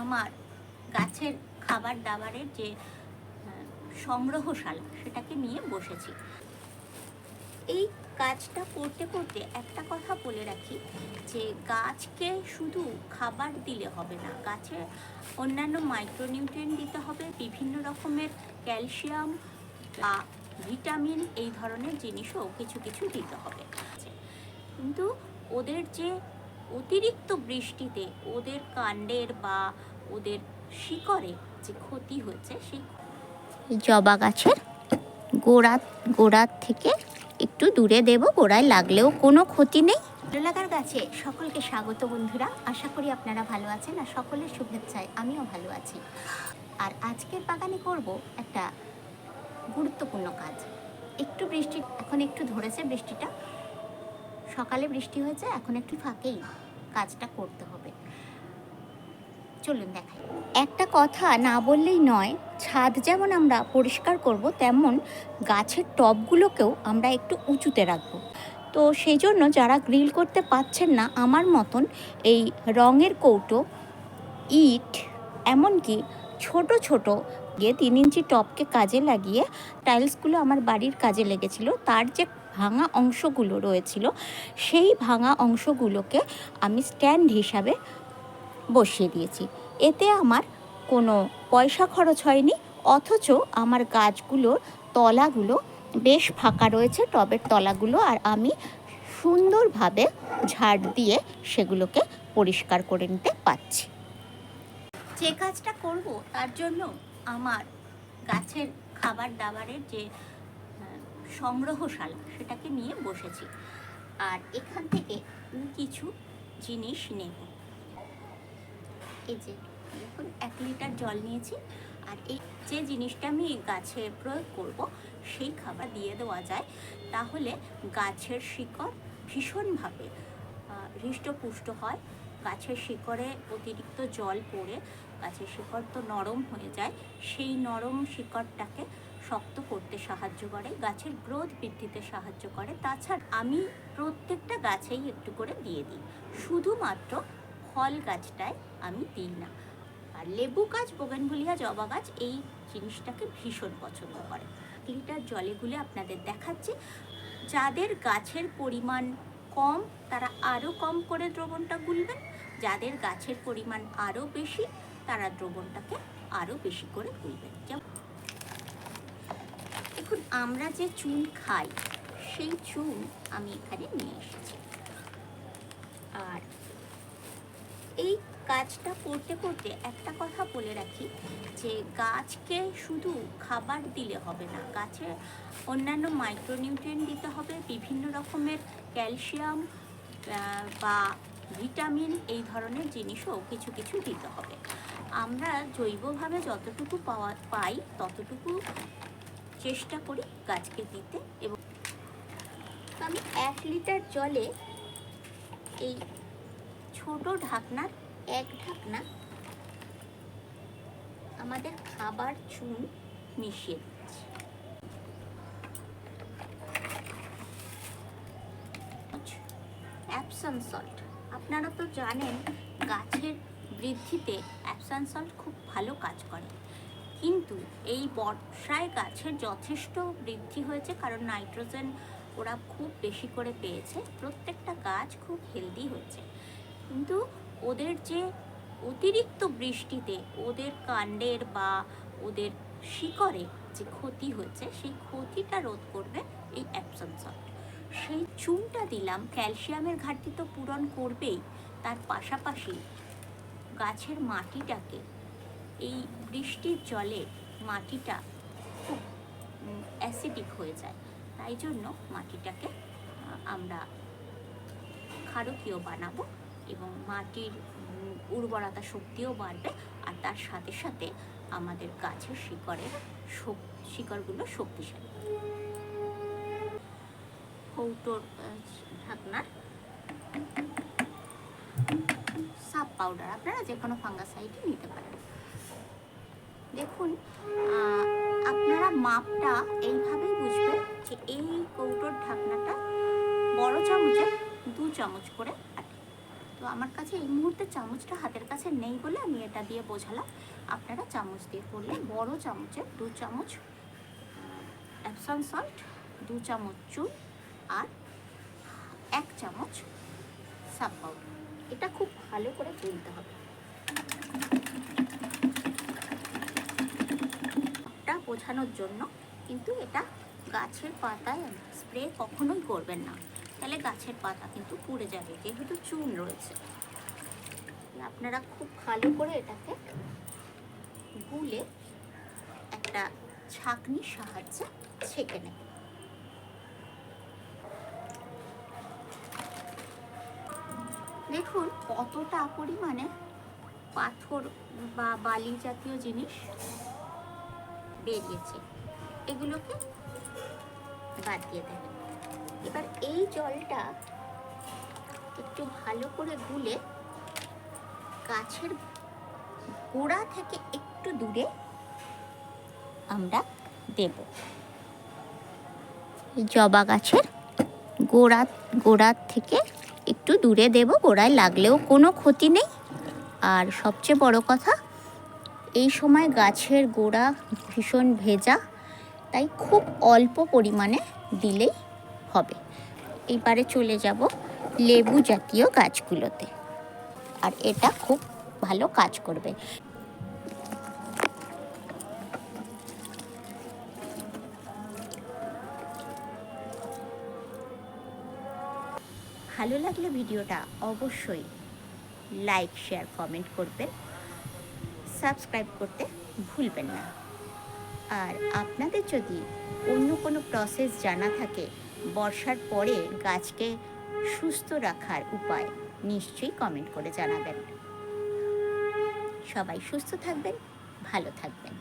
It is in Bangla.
আমার গাছের খাবার দাবারের যে সংগ্রহশালা, সেটাকে নিয়ে বসেছি। এই কাজটা করতে করতে একটা কথা বলে রাখি যে, গাছকে শুধু খাবার দিলে হবে না গাছে অন্যান্য মাইক্রোনিউট্রিয়েন্ট দিতে হবে, বিভিন্ন রকমের ক্যালসিয়াম বা ভিটামিন এই ধরনের জিনিসও কিছু কিছু দিতে হবে। কিন্তু ওদের যে অতিরিক্ত বৃষ্টিতে ওদের কাণ্ডের বা ওদের শিকড়ে যে ক্ষতি হয়েছে সেই জবা গাছের গোড়া গোড়ার থেকে একটু দূরে দেব, গোড়ায় লাগলেও কোনো ক্ষতি নেই। লাগার গাছে সকলকে স্বাগত বন্ধুরা। আশা করি আপনারা ভালো আছেন আর সকলের শুভেচ্ছায় আমিও ভালো আছি। আর আজকের বাগানে করব একটা গুরুত্বপূর্ণ কাজ। একটু বৃষ্টি, এখন একটু ধরেছে বৃষ্টিটা। সকালে বৃষ্টি হয়েছে, এখন একটু ফাঁকেই। কাজটা করতে হবে। চলুন দেখাই। একটা কথা না বললেই নয়, ছাদ যেমন আমরা পরিষ্কার করব, তেমন গাছের টবগুলোকেও আমরা একটু উঁচুতে রাখব। তো সেই জন্য যারা গ্রিল করতে পাচ্ছেন না, আমার মতন এই রঙের কৌটো, ইট, এমনকি ছোট ছোট গিয়ে তিন ইঞ্চি টপকে কাজে লাগিয়ে টাইলসগুলো আমার বাড়ির কাজে লেগেছিল, তার যে ভাঙা অংশগুলো রয়েছিল, সেই ভাঙা অংশগুলোকে আমি স্ট্যান্ড হিসাবে বসিয়ে দিয়েছি। এতে আমার কোনো পয়সা খরচ হয়নি, অথচ আমার গাছগুলোর তলাগুলো বেশ ফাঁকা রয়েছে, টবের তলাগুলো, আর আমি সুন্দরভাবে ঝাড় দিয়ে সেগুলোকে পরিষ্কার করে নিতে পারছি। যে কাজটা করব, তার জন্য আমার গাছের খাবার দাবারের যে সংগ্রহশালা, সেটাকে নিয়ে বসেছি। আর এখান থেকে কিছু জিনিস নেব। এই যে এখন এক লিটার জল নিয়েছি। আর এই যে জিনিসটা আমি গাছে প্রয়োগ করব, সেই খাবার দিয়ে দেওয়া যায়। তাহলে গাছের শিকড় ভীষণভাবে হৃষ্টপুষ্ট হয়। গাছের শিকড়ে অতিরিক্ত জল পড়ে, গাছের শিকড় তো নরম হয়ে যায়। সেই নরম শিকড়টাকে শক্ত করতে সাহায্য করে, গাছের গ্রোথ বৃদ্ধিতে সাহায্য করে। তাছাড়া আমি প্রত্যেকটা গাছেই একটু করে দিয়ে দিই। শুধুমাত্র ফল গাছটায় আমি দিই না। আর লেবু গাছ, বোগেনভুলিয়া জবা গাছ, এই জিনিসটাকে ভীষণ পছন্দ করে। লিটার জলে গুলে আপনাদের দেখাচ্ছি। যাদের গাছের পরিমাণ কম, তারা আরও কম করে দ্রবণটা গুলবেন। যাদের গাছের পরিমাণ আরও বেশি, তারা দ্রবণটাকে আরও বেশি করে গুলবেন। যেমন দেখুন, আমরা যে চুন খাই, সেই চুন আমি এখানে নিয়ে এসেছি। আর এই কাজটা করতে করতে একটা কথা বলে রাখি, যে গাছকে শুধু খাবার দিলে হবে না গাছে অন্যান্য মাইক্রোনিউট্রিয়েন্ট দিতে হবে, বিভিন্ন রকমের ক্যালসিয়াম বা ভিটামিন এই ধরনের জিনিসও কিছু কিছু দিতে হবে। আমরা জৈবভাবে যতটুকু পাওয়া, পাই ততটুকু চেষ্টা করি গাছকে দিতে এবং আমি এক লিটার জলে এই ছোট ঢাকনার এক ঢাকনা আমাদের খাবার চুন মিশিয়ে দিচ্ছি। অ্যাপসান সল্ট আপনারা তো জানেন গাছের বৃদ্ধিতে অ্যাপসান সল্ট খুব ভালো কাজ করে। কিন্তু এই বর্ষায় গাছের যথেষ্ট বৃদ্ধি হয়েছে, কারণ নাইট্রোজেন ওরা খুব বেশি করে পেয়েছে। প্রত্যেকটা গাছ খুব হেলদি হয়েছে। কিন্তু ওদের যে অতিরিক্ত বৃষ্টিতে ওদের কাণ্ডের বা ওদের শিকড়ে যে ক্ষতি হয়েছে, সেই ক্ষতিটা রোধ করবে এই অ্যাপসন সল্ট সেই চুনটা দিলাম, ক্যালসিয়ামের ঘাটতি তো পূরণ করবেই। তার পাশাপাশি গাছের মাটিটাকে এই বৃষ্টির জলে মাটিটা খুব অ্যাসিডিক হয়ে যায়। তাই জন্য মাটিটাকে আমরা ক্ষারকীয় বানাবো এবং মাটির উর্বরতা শক্তিও বাড়বে আর তার সাথে সাথে আমাদের গাছের শিকড়ের শিকড়গুলো শক্তিশালী। কৌটোর ঢাকনার সাপ পাউডার আপনারা যে কোনো ফাঙ্গাসাইডই নিতে পারেন। দেখুন আপনারা মাপটা এইভাবেই বুঝবেন যে এই কৌটোর ঢাকনাটা বড় চামচে দু চামচ করে আটে। তো আমার কাছে এই মুহূর্তে চামচটা হাতের কাছে নেই বলে আমি এটা দিয়ে বোঝালাম। আপনারা চামচ দিয়ে করলে বড় চামচের দু চামচ অ্যাপসন সল্ট দু চামচ চুন আর এক চামচ সাব পাউডার এটা খুব ভালো করে গুলতে হবে। বোঝানোর জন্য, কিন্তু এটা গাছের পাতায় স্প্রে কখনোই করবেন না। তাহলে গাছের পাতা কিন্তু পুড়ে যাবে, যেহেতু চুন রয়েছে। আপনারা খুব ভালো করে এটাকে গুলে একটা ছাঁকনির সাহায্যে ছেঁকে নেবেন। দেখুন কতটা পরিমাণে পাথর বা বালি জাতীয় জিনিস বেরিয়েছে। এগুলোকে বাদ দিয়ে দেবেন এবার এই জলটা একটু ভালো করে গুলে গাছের গোড়া থেকে একটু দূরে আমরা দেব। জবা গাছের গোড়া গোড়ার থেকে একটু দূরে দেব। গোড়ায় লাগলেও কোনো ক্ষতি নেই। আর সবচেয়ে বড় কথা এই সময় গাছের গোড়া ভীষণ ভেজা, তাই খুব অল্প পরিমাণে দিলেই হবে। এবারে চলে যাব লেবু জাতীয় গাছগুলোতে। আর এটা খুব ভালো কাজ করবে। ভালো লাগলে ভিডিওটা অবশ্যই লাইক, শেয়ার, কমেন্ট করবেন। সাবস্ক্রাইব করতে ভুলবেন না। আর আপনাদের যদি অন্য কোনো প্রসেস জানা থাকে, বর্ষার পরে গাছকে সুস্থ রাখার উপায় নিশ্চয়ই কমেন্ট করে জানাবেন। সবাই সুস্থ থাকবেন, ভালো থাকবেন।